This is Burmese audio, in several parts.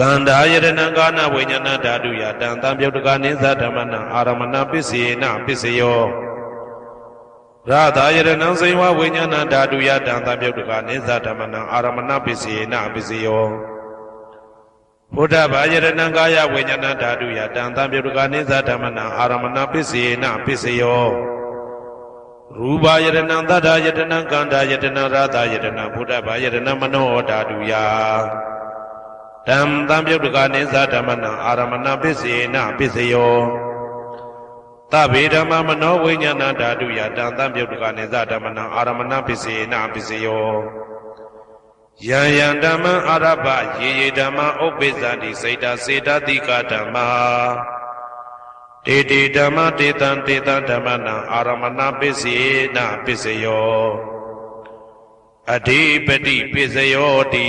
ကန္တာယရဏကာနဝိညာဏဓာတုယတံတံပြုတ်တကနိသဓမ္မနံအာရမဏပစ္စေနပစ္စယောရာသာယရဏံစေဝဝိညာဏဓာတုယတံတံပြုတ်တကနိသဓမ္မနံအာရမဏပစ္စေနပစ္စယောဘုဒ္ဓဘာယရဏံကာယဝိညာဏဓာတုယတံတံပြုတ်တကနိသဓမ္မနံအာရမဏပစ္စေနပစ္စယောရူပယရဏံသတ္တယတနံကန္တာယတနံရာသာယတနံဘုဒ္ဓဘာယရဏံမနောဓာတုယ တံတံပြုတ်တကနိသဓမ္မနံအာရမဏပစ္စေနပစ္စယောသဗ္ဗေဓမ္မမနောဝိညာဏဓာတုယတံတံပြုတ်တကနိသဓမ္မနံအာရမဏပစ္စေနပစ္စယောယံယံဓမ္မအာရဘယေယေဓမ္မဥပ္ပိသတိစေတစေတတိကဓမ္မာတေတေဓမ္မတေတံတေတံဓမ္မနံအာရမဏပစ္စေနပစ္စယောအဓိပတိပစ္စယောတိ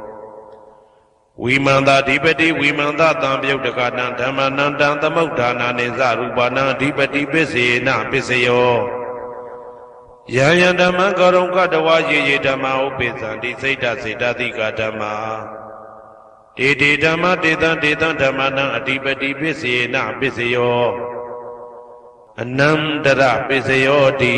ဝိမန္တာဓိပတိဝိမန္တတံပြုတ်တကနံဓမ္မနံတံသမုဋ္ဌာနာနိသရူပနံဓိပတိပစ္စေနပစ္စယောယံယံဓမ္မံကရုံကတဝါယေယေဓမ္မဥပိသံတိစိတ်တစေတသိကဓမ္မာတေတေဓမ္မတေတံတေတံဓမ္မနံအဓိပတိပစ္စေနပစ္စယောအနန္တရပစ္စယောတိ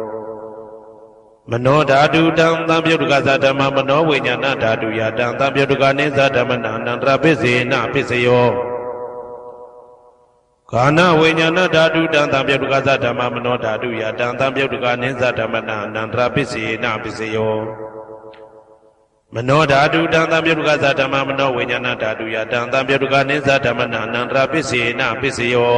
မနောဓာတုတံသံပြုတ်တကသဓမ္မမနောဝိညာဏဓာတုယတံသံပြုတ်တကနိသဓမ္မနအနန္တရပစ္စေနပစ္စယောခန္ဓာဝိညာဏဓာတုတံသံပြုတ်တကသဓမ္မမနောဓာတုယတံသံပြုတ်တကနိသဓမ္မနအနန္တရပစ္စေနပစ္စယောမနောဓာတုတံသံပြုတ်တကသဓမ္မမနောဝိညာဏဓာတုယတံသံပြုတ်တကနိသဓမ္မနအနန္တရပစ္စေနပစ္စယော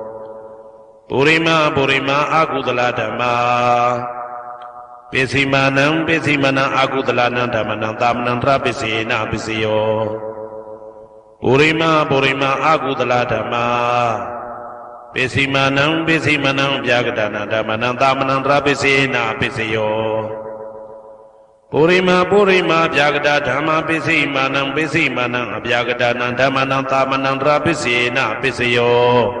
ပုရိမပုရိမအာကုသလဓမ္မာပစ္စည်းမာနံပစ္စည်းမနံအာကုသလနံဓမ္မနံသာမဏံတရပစ္စေနပစ္စယောပုရိမပုရိမအာကုသလဓမ္မာပစ္စည်းမာနံပစ္စည်းမနံဗျာကတနာဓမ္မနံသာမဏံတရပစ္စေနပစ္စယောပုရိမပုရိမဗျာကတဓမ္မာပစ္စည်းမာနံပစ္စည်းမနံအဗျာကတနာဓမ္မနံသာမဏံတရပစ္စေနပစ္စယော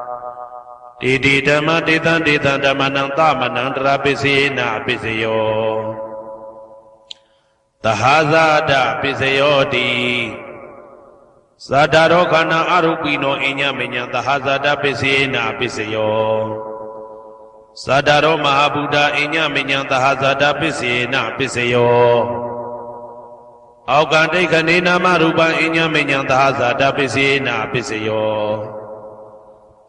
တေတိဓမ္မတေတံတေတံဓမ္မနံသမနံတရာပစ္စေနပစ္စယောသဟာဇာတပစ္စယောတိသတ္တရောခန္ဓာအရုပိနောအညမညံသဟာဇာတပစ္စေနပစ္စယောသတ္တရောမဟာဗုဒ္ဓအညမညံသဟာဇာတပစ္စေနပစ္စယောအောက်ကတိခဏေနာမရူပံအညမညံသဟာဇာတပစ္စေနပစ္စယော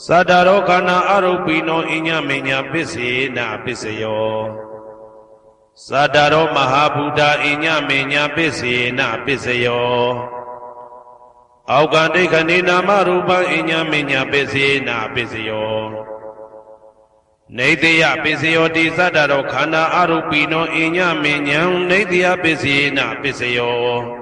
သတ္တရောခန္ဓာအရုပိနောအညမေညာပစ္စေနာပစ္စယောသတ္တရောမဟာဗုဒ္ဓအညမေညာပစ္စေနာပစ္စယောအောက်ကဒိဋ္ဌနေနာမရူပံအညမေညာပစ္စေနာပစ္စယောနေတယပစ္စယောတိသတ္တရောခန္ဓာအရုပိနောအညမေညာနေတယပစ္စေနာပစ္စယော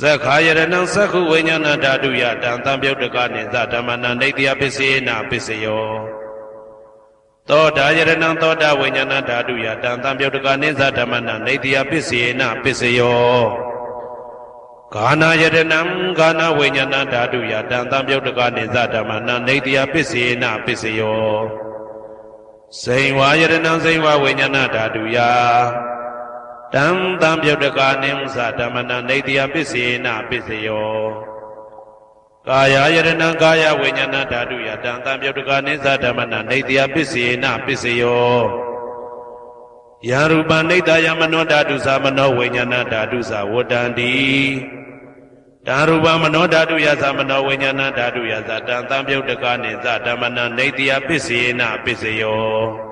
သက္ခာယရဏံသက္ခုဝိညာဏဓာတုယတံတံပြုတ်တကနိသဓမ္မနံဒိဋ္ဌိယပစ္စေနာပစ္စယောသောတာယရဏံသောတာဝိညာဏဓာတုယတံတံပြုတ်တကနိသဓမ္မနံဒိဋ္ဌိယပစ္စေနာပစ္စယောဂာနာယတနံဂာနာဝိညာဏဓာတုယတံတံပြုတ်တကနေသဓမ္မနာနေတယပစ္စေနပစ္စယောစိန်ဝါယတနံစိန်ဝါဝိညာဏဓာတုယ တံတံပြုတ်တကနေသဓမ္မနာနေတယပစ္စေနပစ္စယောကာယယတနံကာယဝိညာဏဓာတုယတံတံပြုတ်တကနေသဓမ္မနာနေတယပစ္စေနပစ္စယောယရူပနိတယမနောဓာတုသမနောဝိညာဏဓာတုသဝတ္တန္တိဓာရူပမနောဓာတုယသမနောဝိညာဏဓာတုယသတံသံပြုတ်တကနိသဓမ္မနနေတယပစ္စေနပစ္စယော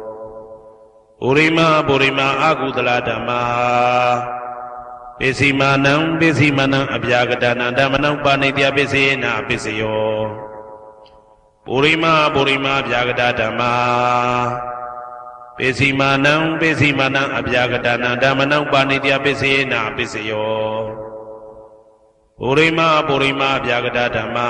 ပုရိမာပုရိမာအာကုသလဓမ္မာပစ္စည်းမာနံပစ္စည်းမာနံအပြာကတနာဓမ္မနံဥပါနိတ္တယပစ္စည်းနာပစ္စယောပုရိမာပုရိမာဗျာကတဓမ္မာပိစီမာနံပိစီမာနံအဗျာကတနာဓမ္မနံပါဏိတယပိစေနာပိစယောပုရိမာပုရိမာဗျာကတဓမ္မာ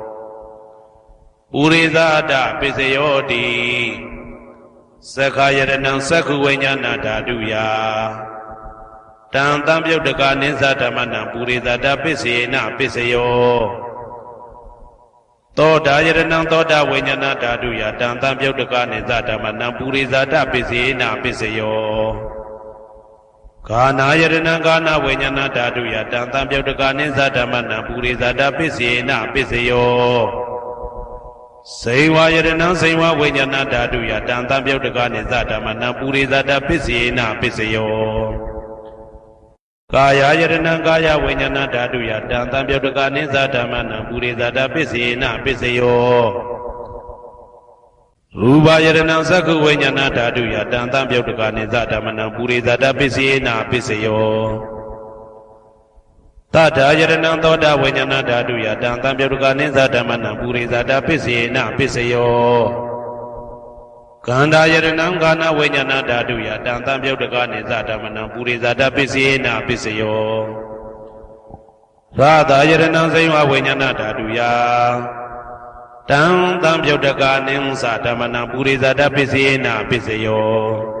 ဥရိဇာတပိစယောတိသက္ခာယရဏံသက္ခုဝိညာဏဓာတုယတံတံပြုတ်တကနိသဓမ္မနံပုရိဇာတပိစေနာပိစယောသောတာယရဏံသောတာဝိညာဏဓာတုယတံတံပြုတ်တကနိသဓမ္မနံပုရိဇာတပိစေနာပိစယောဂာနာယရဏံဂာနာဝိညာဏဓာတုယတံတံပြုတ်တကနိသဓမ္မနံပုရိဇာတပိစေနာပိစယော စေဝယရဏံစေဝဝိညာဏဓာတုယတံတံပြုတ်တကနိသဓမ္မနံပုရိဇာတပိစေနာပိစယောကာယယရဏံကာယဝိညာဏဓာတုယတံတံပြုတ်တကနိသဓမ္မနံပုရိဇာတပစ္စေနပစ္စယောရူပယရဏံသက္ခုဝိညာဏဓာတုယတံတံပြုတ်တကနိသဓမ္မနံပုရိဇာတပစ္စေနပစ္စယော တထာယရဏံသောတာဝိညာဏဓာတုယတံတံပြုတ်တကနိသဓမ္မနံပုရိဇာတပစ္စေနပစ္စယောကန္တာယရဏံကာနဝိညာဏဓာတုယတံတံပြုတ်တကနိသဓမ္မနံပုရိဇာတပစ္စေနပစ္စယောသာသာယရဏံစိဝဝိညာဏဓာတုယတံတံပြုတ်တကနိသဓမ္မနံပုရိဇာတပစ္စေနပစ္စယော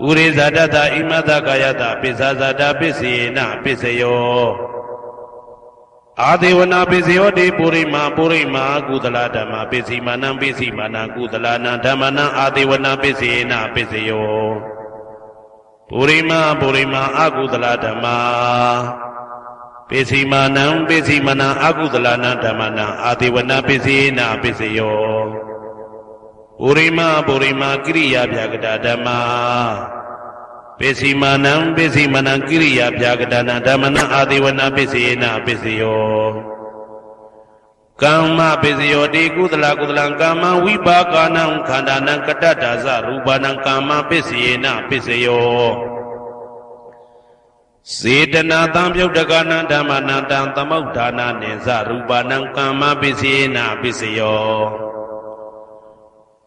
ပုရိဇာတတဣမတကာယတပိစ္ဆာဇာတပစ္စေနပစ္စယောအာဒေဝနာပိစယောတိပုရိမာပုရိမာကုသလဓမ္မပိစီမာနံပိစီမာနံကုသလနာဓမ္မနံအာဒေဝနာပိစေနပိစယောပုရိမာပုရိမာအကုသလဓမ္မာပိစီမာနံပိစီမာနံအကုသလနာဓမ္မနံအာဒေဝနာပိစေနပိစယော ပုရိမာပုရိမာကိရိယာဗျာကတာဓမ္မာပိစီမာနံပိစီမာနံကိရိယာဗျာကတာနာဓမ္မနံအာဒေဝနာပိစေနပိစယောကမ္မပိစယောတိကုသလကုသလံကာမဝိပါကာနံခန္ဓာနံကတ္တဒါဇရူပနံကာမပိစေနပိစယောစေတနာတံပြုတ်တကနံဓမ္မနံတံသမုဋ္ဌာနာနိဇရူပနံကာမပိစေနပိစယော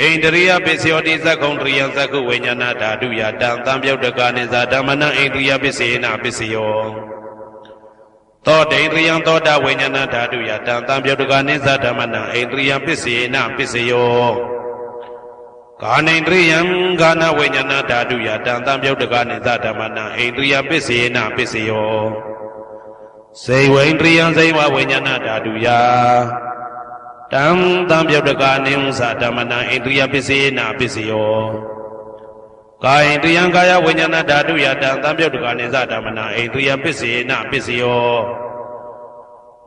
ဣန္ဒရိယပစ္စယောတိသက္ကုံတရိယသက္ကုဝိညာဏဓာတုယတံသံပြုတ်တကနိဇာဓမ္မနံဣန္ဒရိယပစ္စေနပစ္စယောသောတိန္ဒရိယသောတာဝိညာဏဓာတုယတံသံပြုတ်တကနိဇာဓမ္မနံဣန္ဒရိယပစ္စေနပစ္စယောကာနိန္ဒရိယံဂာနဝိညာဏဓာတုယတံသံပြုတ်တကနိဇာဓမ္မနံဣန္ဒရိယပစ္စေနပစ္စယောစေဝိန္ဒရိယံစေဝဝိညာဏဓာတုယ တံတံပြုတ်တကာနိဥ္စဓမ္မနာဣန္ဒြိယပစ္စေနာပစ္စယောကာယတယံကာယဝိညာဏဓာတုယတံတံပြုတ်တကာနိသဓမ္မနာဣန္ဒြိယပစ္စေနာပစ္စယော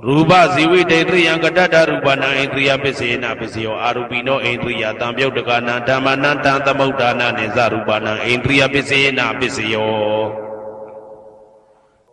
ရူပဇီဝိတေတယံကတတ္တရူပနာဣန္ဒြိယပစ္စေနာပစ္စယောအာရူပိနောဣန္ဒြိယတံပြုတ်တကာနာဓမ္မနာတံသမုဋ္ဌာနာနိသရူပနာဣန္ဒြိယပစ္စေနာပစ္စယော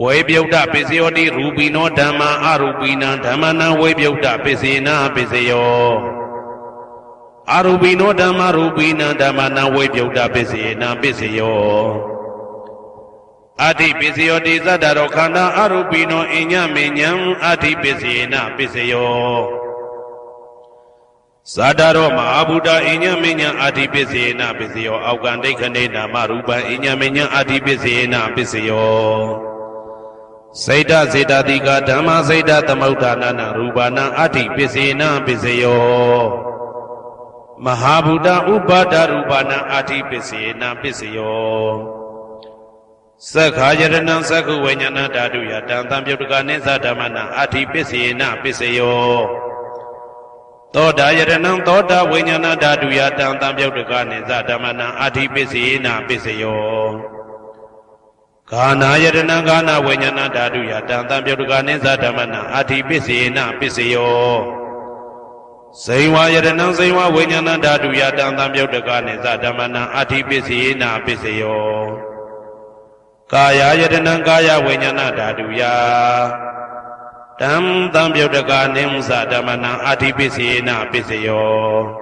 ဝေပြုတ်တပစ္စယောတိရူပိနောဓမ္မာအရူပိနံဓမ္မနံဝေပြုတ်တပစ္စေနာပစ္စယောအရူပိနောဓမ္မာရူပိနံဓမ္မနံဝေပြုတ်တပစ္စေနာပစ္စယောအဋ္ဌိပစ္စယောတိသတ္တရောခန္ဓာအရူပိနောအညမေညံအဋ္ဌိပစ္စေနာပစ္စယောဇာတာရောမဟာဗုဒ္ဓအညမေညံအဋ္ဌိပစ္စေနာပစ္စယောအောက်ကံဒိဋ္ဌနေနာမရူပံအညမေညံအဋ္ဌိပစ္စေနာပစ္စယော စေတစေတတိကဓမ္မစေတသမုဋ္ဌာနနာရူပနာအဋ္ဌိပစ္စေနပစ္စယောမဟာဗုဒ္ဓဥပါဒရူပနာအဋ္ဌိပစ္စေနပစ္စယောသက္ခာယရဏံသက္ခုဝိညာဏဓာတုယတံတံပြုတ်တကနိသဓမ္မနာအဋ္ဌိပစ္စေနပစ္စယောသောတာယရဏံသောတာဝိညာဏဓာတုယတံတံပြုတ်တကနိသဓမ္မနာအဋ္ဌိပစ္စေနပစ္စယော ဂာနာယတနာဂာနာဝိညာဏဓာတုယတံတံပြုတ်တကနိသဓမ္မနာအာတိပစ္စေနပစ္စယောဇိဝယတနံဇိဝဝိညာဏဓာတုယတံတံပြုတ်တကနိသဓမ္မနာအာတိပစ္စေနပစ္စယောကာယယတနံကာယဝိညာဏဓာတုယတံတံပြုတ်တကနိသဓမ္မနာအာတိပစ္စေနပစ္စယော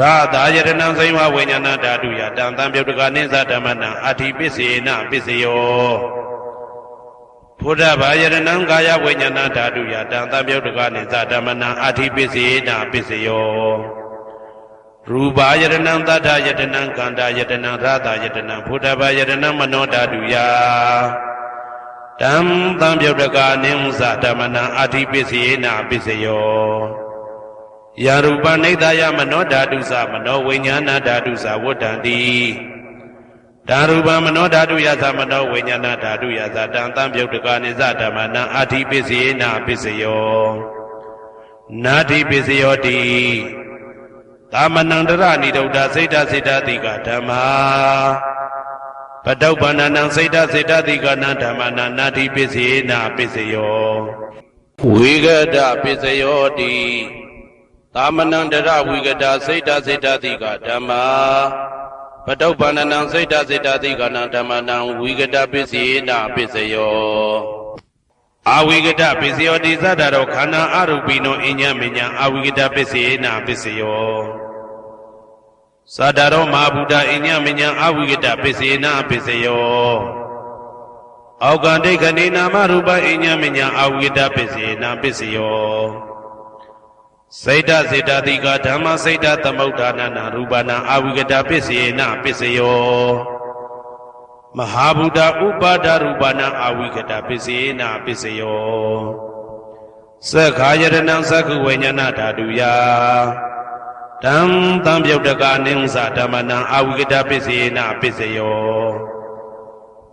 ရာသာယတနံစိဝဝိညာဏဓာတုယတံတံပြုတ်တကနိသဓမ္မနံအာတိပစ္စေနပစ္စယောဘုဒ္ဓဘာယတနံကာယဝိညာဏဓာတုယတံတံပြုတ်တကနိသဓမ္မနံအာတိပစ္စေနပစ္စယောရူပါယတနံသတ္ထယတနံကန္တာယတနံရာသာယတနံဘုဒ္ဓဘာယတနံမနောဓာတုယတံတံပြုတ်တကနိသဓမ္မနံအာတိပစ္စေနပစ္စယော ယာရူပနိဒာယမနောဓာတုသမနောဝိညာဏဓာတုသဝတ္တံတိဓာရူပမနောဓာတုယသမနောဝိညာဏဓာတုယသတံတံပြုတ်တကနိစ္စဓမ္မနံအာတိပစ္စယေနာပစ္စယောနာတိပစ္စယောတိသာမဏံတရဏိဒုဒ္ဓစိတ်တစိတ်တတိကဓမ္မာပတုပ္ပန္နနံစိတ်တစိတ်တတိကနံဓမ္မနံနာတိပစ္စယေနာပစ္စယောဝိဂဒပစ္စယောတိ သာမဏံတရဝိဂဒစိတ်တစိတ်တတိကဓမ္မာပတုပ္ပန္နနံစိတ်တစိတ်တတိကနံဓမ္မနံဝိကတပစ္စေနာပစ္စယောအာဝိကတပစ္စယောတိသတ္တရောခန္ဓာအရူပိနောအညမညအာဝိကတပစ္စေနာပစ္စယောသတ္တရောမဟာဗုဒ္ဓအညမညအာဝိကတပစ္စေနာပစ္စယောအောက်ကံဒိဋ္ဌနေနာမရူပအညမညအာဝိကတပစ္စေနာပစ္စယော စိတ်တစေတတိကဓမ္မစိတ်တသမုဋ္ဌာနနာရူပနာအာဝိကတပစ္စယေနပစ္စယောမဟာဗုဒ္ဓဥပါဒရူပနာအာဝိကတပစ္စယေနပစ္စယောသက္ခာယရဏံသက္ခုဝိညာဏဓာတုယတံတံပြုတ်တကအနိစ္စဓမ္မနံအာဝိကတပစ္စယေနပစ္စယော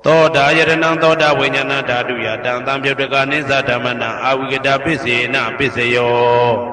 သောတာယရဏံသောတာဝိညာဏဓာတုယတံတံပြုတ်တကအနိစ္စဓမ္မနံအာဝိကတပစ္စယေနပစ္စယော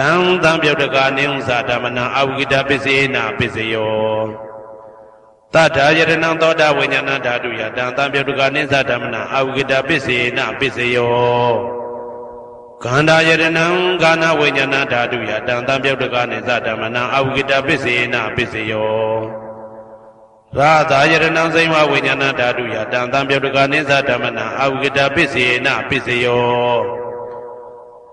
တံသံပြုတ်တကာနိဥ္စာဓမ္မနံအဝိကတပစ္စေနာပစ္စယောတထာယရဏံသောတာဝိညာဏဓာတုယတံသံပြုတ်တကာနိစ္စဓမ္မနံအဝိကတပစ္စေနာပစ္စယောခန္ဓာယရဏံကာနဝိညာဏဓာတုယတံသံပြုတ်တကာနိစ္စဓမ္မနံအဝိကတပစ္စေနာပစ္စယောရာသာယရဏံစိမ္မဝိညာဏဓာတုယတံသံပြုတ်တကာနိစ္စဓမ္မနံအဝိကတပစ္စေနာပစ္စယော